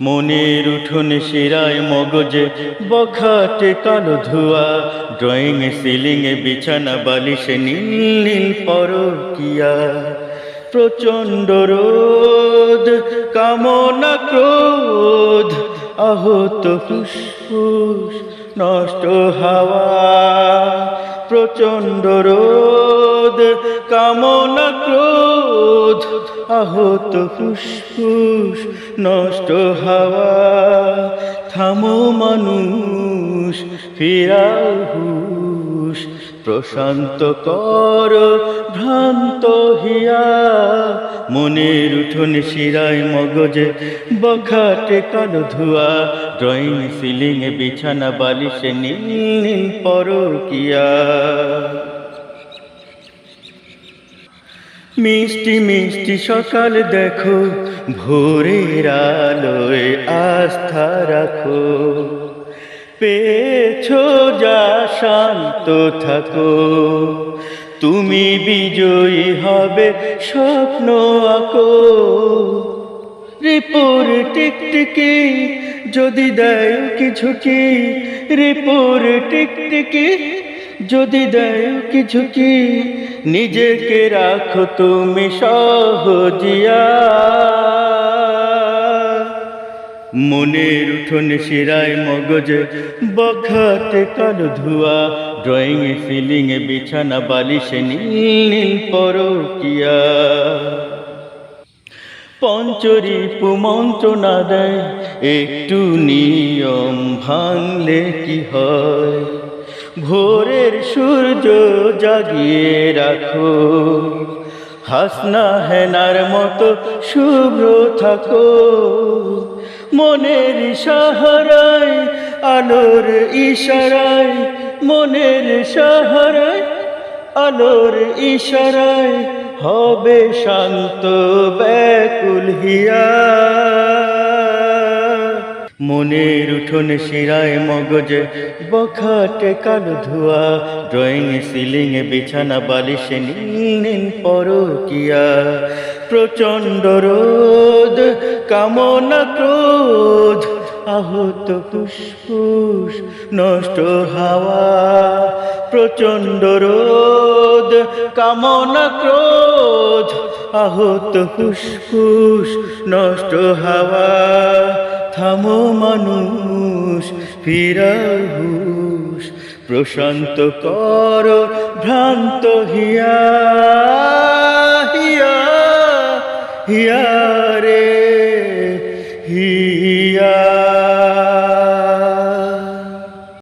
মনের উঠোনে শিরায় মগজে, বখাটে কালো ধোয়া, ড্রয়িং এ সিলিং এ বিছানা বালিশে নীল নীল পরকিয়া। প্রচণ্ড রোদ, কামনা ক্রোধ, আহত ফুসফুস, নষ্ট হাওয়া। প্রচণ্ড রোদ কামনা ক্রোধ, আহত ফুসফুস, নষ্ট হাওয়া। থামো মানুষ, ফিরাও প্রশান্ত কর, ভ্রান্ত হিয়া। মনের উঠোনে শিরায় মগজে, বখাটে কালো ধোয়া। ড্রয়িং সিলিং এ বিছানা বালিশে নীল নীল পরকিয়া। মিষ্টি মিষ্টি সকাল দেখো, ভোরের আলোয় আস্থা রাখো। পেছো যা শান্ত থাকো, তুমি বিজয়ী হবে স্বপ্ন আঁকো। রিপুর টিকটিকি যদি দেয় কিছু কি? রিপুর টিকটিকি যদি দেয় কিছু কি, নিজেকে রাখো তুমি সহজিয়া। মনের উঠোনে শিরায় মগজে বখাতে কালো ধোয়া ড্রয়িং এ এ বিছানা, বালিশে নীল নীল পরকিয়া। পঞ্চরি মন্ত্রণা দেয়, একটু নিয়ম ভাঙলে কি হয়? ভোরের সূর্য জাগিয়ে রাখো। হাসনা হেনার মতো শুভ্র থাকো। মনের সাহারায়, আলোর ইশারায়, মনের সাহারায়, আলোর ইশারায় হবে শান্ত ব্যাকুল হিয়া মনের উঠোনে শিরায় মগজে, বখাটে কালো ধোয়া, ড্রয়িং সিলিং বিছানা, বালিশে নীল পরকিয়া। প্রচণ্ড রোদ, কামনা ক্রোধ, আহত ফুসফুস, নষ্ট হাওয়া। প্রচণ্ড রোদ, কামনা ক্রোধ, আহত ফুসফুস, নষ্ট হাওয়া। থামো মানুষ ফিরাহুষ প্রশান্ত কর ভ্রান্ত হিয়া হিয়া